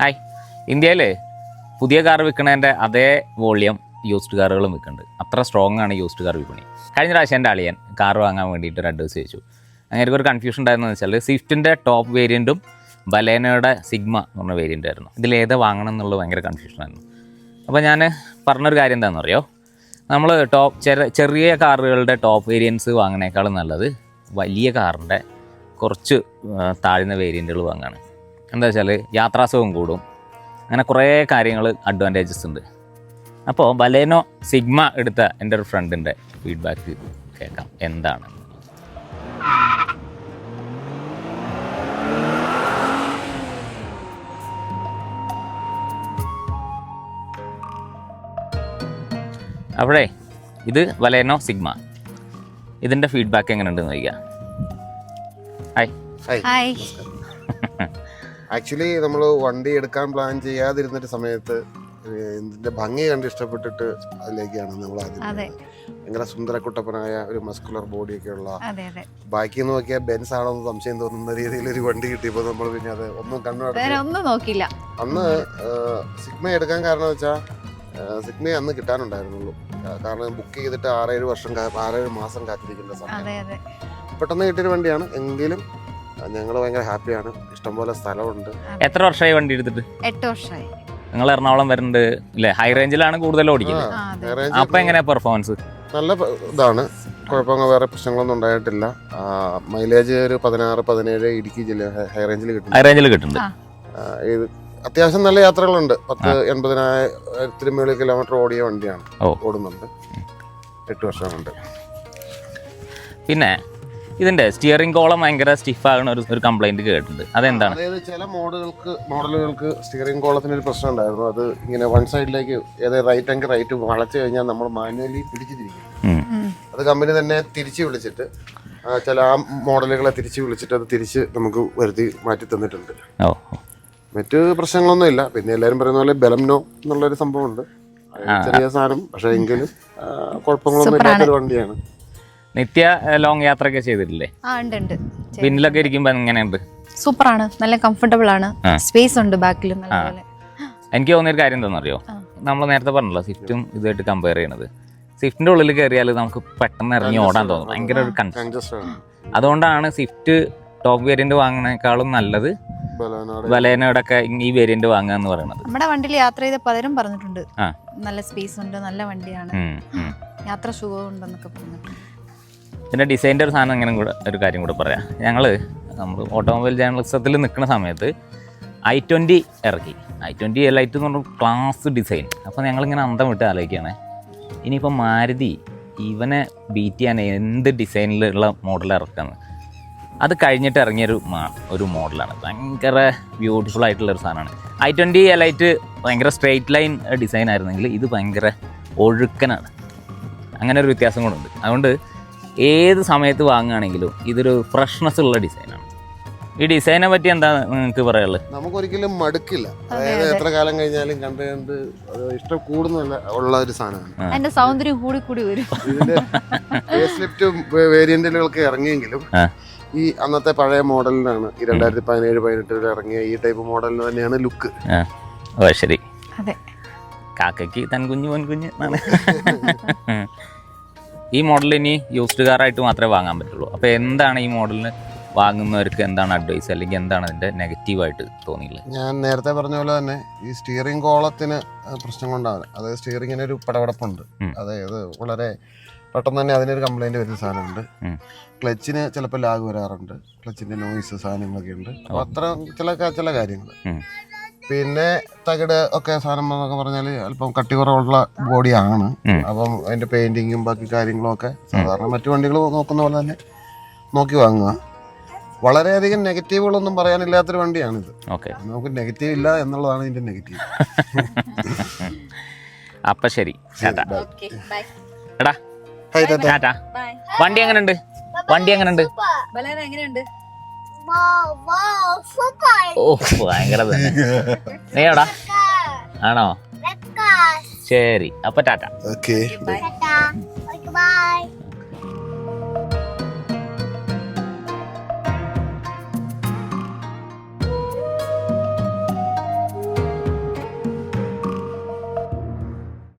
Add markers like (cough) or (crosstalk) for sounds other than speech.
Hi. ഇന്ത്യയിൽ പുതിയ car വിൽക്കണതിന്റെ അതേ വോളിയം യൂസ്ഡ് കാറുകളും വിൽക്കുന്നുണ്ട്. അത്ര സ്ട്രോങ് ആണ് യൂസ്ഡ് കാർ വിപണി. കഴിഞ്ഞ പ്രാവശ്യം എന്റെ അളിയൻ കാർ വാങ്ങാൻ വേണ്ടിയിട്ട് ഒരു അഡ്വൈസ് ചോദിച്ചു. അങ്ങനെ ഒരു കൺഫ്യൂഷൻ ഉണ്ടായിരുന്നു വെച്ചാൽ സ്വിഫ്റ്റിന്റെ ടോപ്പ് വേരിയന്റും ബലേനയുടെ സിഗ്മ എന്ന് പറഞ്ഞ വേരിയന്റ് ആയിരുന്നു. ഇതിൽ ഏത് വാങ്ങണം എന്നുള്ളത് ഭയങ്കര കൺഫ്യൂഷനായിരുന്നു അപ്പോൾ ഞാൻ പറഞ്ഞൊരു കാര്യം എന്താണെന്ന് അറിയോ നമ്മൾ ടോപ്പ് ചെറിയ കാറുകളുടെ ടോപ്പ് വേരിയൻസ് വാങ്ങണേക്കാളും നല്ലത് വലിയ കാറിന്റെ കുറച്ച് താഴ്ന്ന വേരിയന്റുകൾ വാങ്ങാണ്. എന്താ വെച്ചാൽ യാത്രാസുഖം കൂടും. അങ്ങനെ കുറേ കാര്യങ്ങൾ അഡ്വാന്റേജസ് ഉണ്ട്. അപ്പോൾ ബലേനോ സിഗ്മ എടുത്ത എന്റെ ഒരു ഫ്രണ്ടിന്റെ ഫീഡ്ബാക്ക് കേൾക്കാം. എന്താണ്? അപ്പോഴേ ഇത് വലേനോ സിഗ്മ ഇതിന്റെ ഫീഡ്ബാക്ക് എങ്ങനെയുണ്ടെന്ന് ചോദിക്കാം. ഹായ് ഹായ് ആക്ച്വലി നമ്മൾ വണ്ടി എടുക്കാൻ പ്ലാൻ ചെയ്യാതിരുന്നിട്ട് സമയത്ത് ഇതിന്റെ ഭംഗി കണ്ട് ഇഷ്ടപ്പെട്ടിട്ട് അതിലേക്കാണ് നമ്മൾ ആദ്യം. ഭയങ്കര സുന്ദരക്കുട്ടപ്പനായ ഒരു മസ്കുലർ ബോഡി ഒക്കെ ഉള്ള ബാക്കി നോക്കിയാൽ ബെൻസ് ആണോ എന്ന് സംശയം തോന്നുന്ന രീതിയിൽ ഒരു വണ്ടി കിട്ടിയപ്പോൾ നമ്മൾ പിന്നെ അത് ഒന്നും കണ്ണു നോക്കില്ല അന്ന് സിഗ്മ എടുക്കാൻ കാരണം വെച്ചാൽ സിഗ്മ അന്ന് കിട്ടാനുണ്ടായിരുന്നുള്ളൂ. കാരണം ബുക്ക് ചെയ്തിട്ട് ആറേഴ് വർഷം ആറേഴ് മാസം കാത്തിരിക്കേണ്ട സമയം. പെട്ടെന്ന് കിട്ടിയൊരു വണ്ടിയാണ്. എങ്കിലും ഞങ്ങൾ ഭയങ്കര ഹാപ്പിയാണ്. ഇഷ്ടംപോലെ സ്ഥലമുണ്ട്. എത്ര വർഷമായി വണ്ടി എടുത്തിട്ട്? എട്ട് വർഷമായി. നിങ്ങൾ എറണാകുളം വരുന്നുണ്ട് അല്ലേ ഹൈ റേഞ്ചിലാണ് കൂടുതൽ ഓടിക്കുന്നത്. അപ്പൊ എങ്ങനെയാ പെർഫോമൻസ് നല്ല ഇതാണ്. കുഴപ്പങ്ങൾ വേറെ പ്രശ്നങ്ങളൊന്നും ഉണ്ടായിട്ടില്ല. മൈലേജ് ഒരു പതിനാറ് പതിനേഴ് ഇടുക്കി ജില്ല ഹൈ- റേഞ്ചിൽ കിട്ടും ഹൈ റേഞ്ചിൽ കിട്ടുന്നുണ്ട്. ആ, ഇത് അത്യാവശ്യം നല്ല യാത്രകളുണ്ട്. പത്ത് എൺപതിനായിരത്തിന് മുകളിൽ കിലോമീറ്റർ ഓടിയ വണ്ടിയാണ്. ഓടുന്നുണ്ട്. എട്ട് വർഷം കൊണ്ട് പിന്നെ ഇതിന്റെ സ്റ്റിയറിംഗ് കോളം ഭയങ്കര സ്റ്റിഫ് ആകുന്ന ഒരു ഒരു കംപ്ലൈന്റ് കേട്ടിട്ടുണ്ട്. അതെന്താണ്? അതായത് ചില മോഡലുകൾക്ക് മോഡലുകൾക്ക് സ്റ്റിയറിംഗ് കോളത്തിന് ഒരു പ്രശ്നം ഉണ്ടായിരുന്നു. അത് ഇങ്ങനെ വൺ സൈഡിലേക്ക് ഏത് റൈറ്റ് എങ്കിൽ റൈറ്റ് വളച്ചു കഴിഞ്ഞാൽ നമ്മൾ മാനുവലി പിടിച്ചിരിക്കും. അത് കമ്പനി തന്നെ തിരിച്ച് വിളിച്ചിട്ട് ചില ആ മോഡലുകളെ തിരിച്ച് വിളിച്ചിട്ട് അത് തിരിച്ച് നമുക്ക് വരുത്തി മാറ്റി തന്നിട്ടുണ്ട്. ഓ. മറ്റ് പ്രശ്നങ്ങളൊന്നും ഇല്ല. പിന്നെ എല്ലാവരും പറയുന്ന പോലെ ബലംനോ എന്നുള്ളൊരു സംഭവമുണ്ട്. ചെറിയ സാധനം. പക്ഷേ എങ്കിലും കുഴപ്പങ്ങളൊന്നും ഇല്ലാത്തൊരു വണ്ടിയാണ്. നിത്യ ലോങ് യാത്രയൊക്കെ ചെയ്തിട്ടില്ലേ? ആ ഉണ്ട് ഉണ്ട്. പിന്നിലൊക്കെ ഇരിക്കുമ്പോ എങ്ങനെയുണ്ട്? സൂപ്പറാണ്. നല്ല കംഫർട്ടബിൾ ആണ്. സ്പേസ് ഉണ്ട് ബാക്കിലും നല്ലപോലെ എനിക്ക് തോന്നിയൊരു കാര്യം എന്താണെന്നറിയോ. നമ്മൾ നേരത്തെ പറഞ്ഞല്ലോ സ്വിഫ്റ്റും ഇതുമായിട്ട് കമ്പയർ ചെയ്യണത്. സ്വിഫ്റ്റിന്റെ ഉള്ളിൽ കയറിയാൽ നമുക്ക് പെട്ടെന്ന് ഇറങ്ങി ഓടാൻ തോന്നും. ഭയങ്കര ഒരു കൺഫ്യൂഷൻ അതുകൊണ്ടാണ് സ്വിഫ്റ്റ് ടോപ്പ് വേരിയന്റ് വാങ്ങുന്നേക്കാളും നല്ലത് ബലേനോടൊക്കെ ഈ വേരിയന്റ് വാങ്ങുക എന്ന് പറയുന്നത്. നമ്മുടെ വണ്ടിയിൽ യാത്ര ചെയ്ത പലരും പറഞ്ഞിട്ടുണ്ട്. നല്ല സ്പേസ് ഉണ്ട് നല്ല വണ്ടിയാണ്. യാത്ര സുഖമുണ്ടെന്നൊക്കെ പറഞ്ഞിട്ടുണ്ട്. പിന്നെ ഡിസൈന്റെ ഒരു സാധനം അങ്ങനെ കൂടെ ഒരു കാര്യം കൂടെ പറയാം. ഞങ്ങൾ നമ്മൾ ഓട്ടോമൊബൈൽ ജേണലിസത്തിൽ നിൽക്കുന്ന സമയത്ത് ഐ ട്വന്റി ഇറക്കി. ഐ ട്വന്റി ലൈറ്റ് എന്ന് പറഞ്ഞ ക്ലാസ് ഡിസൈൻ അപ്പോൾ ഞങ്ങളിങ്ങനെ അന്തം വിട്ട് ആലോചിക്കുകയാണേ. ഇനിയിപ്പോൾ മാരുതി ഇവനെ ബീറ്റ് ചെയ്യാൻ എന്ത് ഡിസൈനിലുള്ള മോഡൽ ഇറക്കുന്നത് അത് കഴിഞ്ഞിട്ട് ഇറങ്ങിയൊരു ഒരു മോഡലാണ് ഭയങ്കര ബ്യൂട്ടിഫുൾ ആയിട്ടുള്ള ഒരു സാധനമാണ്. ഐ ട്വന്റി ലൈറ്റ് ഭയങ്കര സ്ട്രെയിറ്റ് ലൈൻ ഡിസൈൻ ആയിരുന്നെങ്കിൽ ഇത് ഭയങ്കര ഒഴുക്കനാണ്. അങ്ങനെ ഒരു വ്യത്യാസം ഉണ്ട്. അതുകൊണ്ട് ഏത് സമയത്ത് വാങ്ങുകയാണെങ്കിലും ഇതൊരു ഫ്രഷ്നെസ് ഉള്ള ഡിസൈനാണ് ഈ ഡിസൈനെ പറ്റി എന്താ നിങ്ങൾക്ക് പറയാനുള്ളത് നമുക്ക് ഒരിക്കലും മടുക്കില്ല അതായത് എത്ര കാലം കഴിഞ്ഞാലും കണ്ട് കണ്ട് ഇഷ്ടം കൂടുന്നില്ല ഉള്ള ഒരു സാധനമാണ്. അതിന്റെ സൗന്ദര്യം കൂടി കൂടി വരും. ഇതിന്റെ ഇറങ്ങിയെങ്കിലും ഈ അന്നത്തെ പഴയ മോഡലിനാണ് ഈ രണ്ടായിരത്തി പതിനേഴ് പതിനെട്ടിൽ ഇറങ്ങിയ ഈ ടൈപ്പ് മോഡലിന് തന്നെയാണ് ലുക്ക് ഓ ശരി. അതെ. കാക്കയ്ക്ക് തൻ കുഞ്ഞു പൊൻ കുഞ്ഞ് ഈ മോഡൽ ഇനി യൂസ്ഡ് കാറായിട്ട് മാത്രമേ വാങ്ങാൻ പറ്റുള്ളൂ. അപ്പോൾ എന്താണ് ഈ മോഡലിന് വാങ്ങുന്നവർക്ക് എന്താണ് അഡ്വൈസ് അല്ലെങ്കിൽ എന്താണ് അതിന്റെ നെഗറ്റീവായിട്ട് തോന്നിയില്ല? ഞാൻ നേരത്തെ പറഞ്ഞ പോലെ തന്നെ ഈ സ്റ്റിയറിംഗ് കോളത്തിന് പ്രശ്നം കൊണ്ടാണ്. അതായത് സ്റ്റിയറിങ്ങിന് ഒരു പടപടപ്പുണ്ട്. ഉം. അതായത് വളരെ പെട്ടെന്ന് തന്നെ അതിനൊരു കംപ്ലൈന്റ് വരുന്ന സാധനമുണ്ട്. ക്ലച്ചിന് ചിലപ്പോൾ ലാഗ് വരാറുണ്ട്. ക്ലച്ചിന്റെ നോയിസ് സാധനങ്ങളൊക്കെ ഉണ്ട്. അപ്പോൾ അത്ര ചില ചില കാര്യങ്ങൾ. പിന്നെ തകിട് ഒക്കെ സാധനം എന്നൊക്കെ പറഞ്ഞാൽ അല്പം കട്ടി കുറവുള്ള ബോഡിയാണ്. അപ്പം അതിന്റെ പെയിന്റിങ്ങും ബാക്കി കാര്യങ്ങളും ഒക്കെ സാധാരണ മറ്റു വണ്ടികൾ നോക്കുന്ന പോലെ തന്നെ നോക്കി വാങ്ങുക. വളരെയധികം നെഗറ്റീവുകളൊന്നും പറയാനില്ലാത്തൊരു വണ്ടിയാണിത്. ഓക്കെ. നമുക്ക് നെഗറ്റീവ് ഇല്ല എന്നുള്ളതാണ് ഇതിന്റെ നെഗറ്റീവ്. (laughs) അപ്പൊ ശരി. എടാ. വണ്ടി എങ്ങനെയുണ്ട് വണ്ടി എങ്ങനെയുണ്ട്? ഓ ഭയങ്കര തന്നെ നീ എവിടാ ആണോ? ശരി അപ്പൊ ടാറ്റ. Okay bye.